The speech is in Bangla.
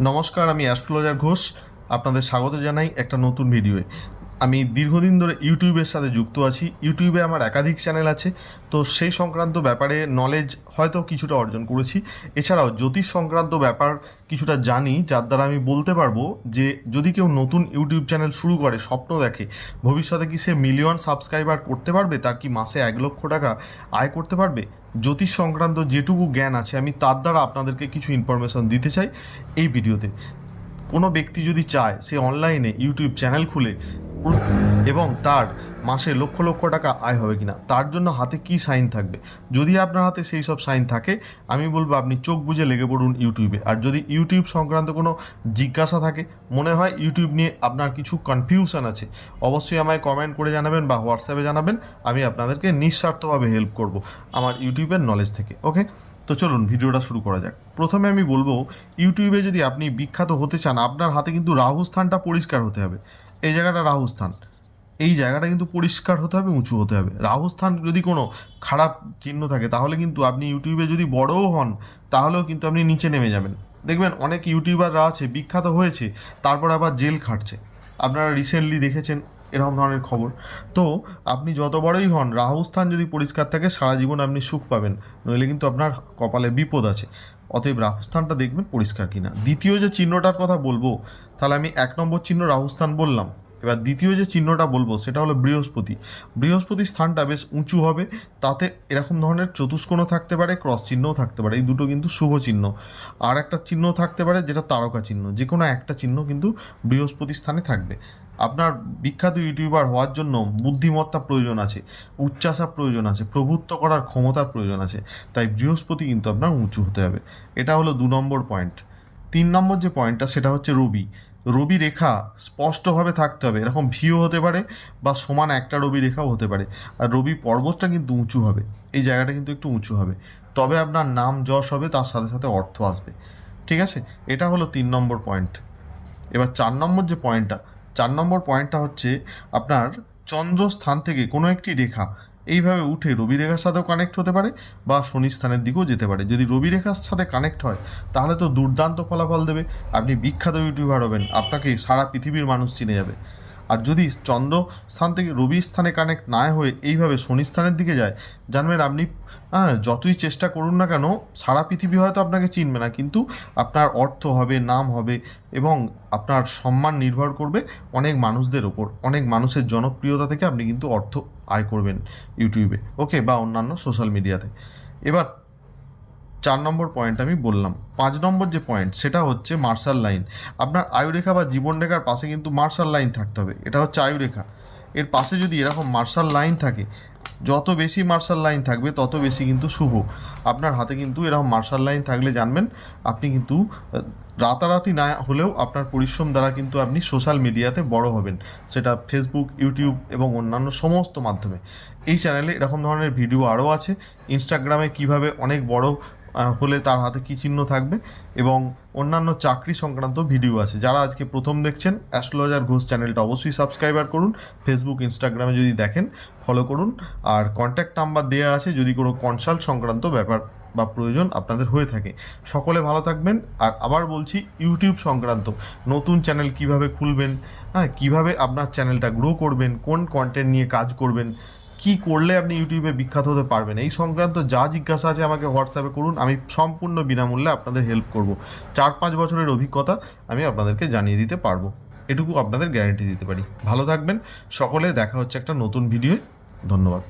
নমস্কার আমি অ্যাস্ট্রোলজার ঘোষ। আপনাদের স্বাগত জানাই একটা নতুন ভিডিওয়ে। আমি দীর্ঘদিন ধরে ইউটিউবের সাথে যুক্ত আছি। ইউটিউবে আমার একাধিক চ্যানেল আছে। তো সেই সংক্রান্ত ব্যাপারে নলেজ হয়তো কিছুটা অর্জন করেছি। এছাড়াও জ্যোতিষ সংক্রান্ত ব্যাপার কিছুটা জানি, যার দ্বারা আমি বলতে পারব যে, যদি কেউ নতুন ইউটিউব চ্যানেল শুরু করে, স্বপ্ন দেখে, ভবিষ্যতে কি সে মিলিয়ন সাবস্ক্রাইবার করতে পারবে? তার কি মাসে এক লক্ষ টাকা আয় করতে পারবে? জ্যোতিষ সংক্রান্ত যেটুকু জ্ঞান আছে, আমি তার দ্বারা আপনাদেরকে কিছু ইনফরমেশন দিতে চাই এই ভিডিওতে। কোনো ব্যক্তি যদি চায়, সে অনলাইনে ইউটিউব চ্যানেল খুলে এবং তার মাসে লক্ষ লক্ষ টাকা আয় হবে কিনা, তার জন্য হাতে কি সাইন থাকবে? যদি আপনার হাতে সেই সব সাইন থাকে, আমি বলব আপনি চোখ বুজে লেগে পড়ুন ইউটিউবে। আর যদি ইউটিউব সংক্রান্ত কোনো জিজ্ঞাসা থাকে, মনে হয় ইউটিউব নিয়ে আপনার কিছু কনফিউশন আছে, অবশ্যই আমায় কমেন্ট করে জানাবেন বা হোয়াটসঅ্যাপে জানাবেন, আমি আপনাদেরকে নিঃস্বার্থভাবে হেল্প করব আমার ইউটিউবের নলেজ থেকে ওকে তো চলুন, ভিডিওটা শুরু করা যাক। প্রথমে আমি বলব, ইউটিউবে যদি আপনি বিখ্যাত হতে চান, আপনার হাতে কিন্তু রাহু স্থানটা পরিষ্কার হতে হবে। এই জায়গাটা রাহু স্থান এই জায়গাটা কিন্তু পরিষ্কার হতে হবে, উঁচু হতে হবে। রাহু স্থান যদি কোনো খারাপ চিহ্ন থাকে, তাহলে কিন্তু আপনি ইউটিউবে যদি বড়ও হন, তাহলেও কিন্তু আপনি নিচে নেমে যাবেন। দেখবেন অনেক ইউটিউবাররা আছে, বিখ্যাত হয়েছে, তারপর আবার জেল খাটছে। আপনারা রিসেন্টলি দেখেছেন এরকম ধরনের খবর। তো আপনি যত বড়ই হন রাহুস্থান যদি পরিষ্কার থাকে, সারা জীবন আপনি সুখ পাবেন। নইলে কিন্তু আপনার কপালে বিপদ আছে। অতএব রাহুস্থানটা দেখবেন পরিষ্কার কিনা। দ্বিতীয় যে চিহ্নটার কথা বলব, তাহলে আমি এক নম্বর চিহ্ন রাহুস্থান বললাম। এবার দ্বিতীয় যে চিহ্নটা বলব, সেটা হলো বৃহস্পতি। বৃহস্পতি স্থানটা বেশ উঁচু হবে, তাতে এরকম ধরনের চতুষ্কোণ থাকতে পারে, ক্রস চিহ্নও থাকতে পারে। এই দুটো কিন্তু শুভ চিহ্ন। আর একটা চিহ্ন থাকতে পারে, যেটা তারকা চিহ্ন। যে কোনো একটা চিহ্ন কিন্তু বৃহস্পতি স্থানে থাকবে। আপনার বিখ্যাত ইউটিউবার হওয়ার জন্য বুদ্ধিমত্তা প্রয়োজন আছে উচ্চাসা প্রয়োজন আছে, প্রভুত্ব করার ক্ষমতার প্রয়োজন আছে। তাই বৃহস্পতি কিন্তু আপনার উঁচু হতে হবে। এটা হলো দু নম্বর পয়েন্ট তিন নম্বর যে পয়েন্টটা সেটা হচ্ছে রবি। রবি রেখা স্পষ্টভাবে থাকতে হবে। এরকম ভিও হতে পারে বা সমান একটা রবি রেখাও হতে পারে। আর রবি পর্বতটা কিন্তু উঁচু হবে। এই জায়গাটা কিন্তু একটু উঁচু হবে। তবে আপনার নাম যশ হবে, তার সাথে সাথে অর্থ আসবে। ঠিক আছে? এটা হলো তিন নম্বর পয়েন্ট এবার চার নম্বর যে পয়েন্টটা চার নম্বর পয়েন্টটা হচ্ছে আপনার চন্দ্রস্থান থেকে কোনো একটি রেখা এইভাবে উঠে রবি রেখার সাথেও কানেক্ট হতে পারে বা শনি স্থানের দিকেও যেতে পারে। যদি রবি রেখার সাথে কানেক্ট হয়, তাহলে তো দুর্দান্ত ফলাফল দেবে। আপনি বিখ্যাত ইউটিউবার হবেন, আপনাকে সারা পৃথিবীর মানুষ চিনে যাবে। আর যদি চন্দ্র স্থান থেকে রবি স্থানে কানেক্ট না হয়ে এইভাবে শনি স্থানের দিকে যায়, জানবেন আপনি হ্যাঁ যতই চেষ্টা করুন না কেন, সারা পৃথিবী হয়তো আপনাকে চিনবে না, কিন্তু আপনার অর্থ হবে, নাম হবে এবং আপনার সম্মান নির্ভর করবে অনেক মানুষদের ওপর অনেক মানুষের জনপ্রিয়তা থেকে আপনি কিন্তু অর্থ আয় করবেন ইউটিউবে ওকে বা অন্যান্য সোশ্যাল মিডিয়াতে এবার চার নম্বর পয়েন্ট আমি বললাম। পাঁচ নম্বর যে পয়েন্ট সেটা হচ্ছে মার্শাল লাইন আপনার আয়ুরেখা বা জীবনরেখার পাশে কিন্তু মার্শাল লাইন থাকতে হবে। এটা হচ্ছে আয়ুরেখা। এর পাশে যদি এরকম মার্শাল লাইন থাকে, যত বেশি মার্শাল লাইন থাকবে, তত বেশি কিন্তু শুভ। আপনার হাতে কিন্তু এরকম মার্শাল লাইন থাকলে জানবেন, আপনি কিন্তু রাতারাতি না হলেও আপনার পরিশ্রম দ্বারা কিন্তু আপনি সোশ্যাল মিডিয়াতে বড় হবেন। সেটা ফেসবুক ইউটিউব এবং অন্যান্য সমস্ত মাধ্যমে। এই চ্যানেলে এরকম ধরনের ভিডিও আরও আছে। ইনস্টাগ্রামে কীভাবে অনেক বড় হলে তার হাতে কী চিহ্ন থাকবে? এবং অন্যান্য চাকরি সংক্রান্ত ভিডিও আছে। যারা আজকে প্রথম দেখছেন, অ্যাস্ট্রোলজার ঘোষ চ্যানেলটা অবশ্যই সাবস্ক্রাইবার করুন। ফেসবুক ইনস্টাগ্রামে যদি দেখেন ফলো করুন। আর কন্ট্যাক্ট নাম্বার দেওয়া আছে যদি কোনো কনসাল্ট সংক্রান্ত ব্যাপার বা প্রয়োজন আপনাদের হয়ে থাকে। সকলে ভালো থাকবেন। আর আবার বলছি ইউটিউব সংক্রান্ত নতুন চ্যানেল কীভাবে খুলবেন হ্যাঁ কীভাবে আপনার চ্যানেলটা গ্রো করবেন, কোন কন্টেন্ট নিয়ে কাজ করবেন কি করলে আপনি ইউটিউবে বিখ্যাত হতে পারবেন? এই সংক্রান্ত যা জিজ্ঞাসা আছে আমাকে হোয়াটসঅ্যাপে করুন। আমি সম্পূর্ণ বিনামূল্যে আপনাদের হেল্প করব। চার পাঁচ বছরের অভিজ্ঞতা আমি আপনাদেরকে জানিয়ে দিতে পারব। এটুকু আপনাদের গ্যারেন্টি দিতে পারি। ভালো থাকবেন। সকলে দেখা হচ্ছে একটা নতুন ভিডিও ধন্যবাদ।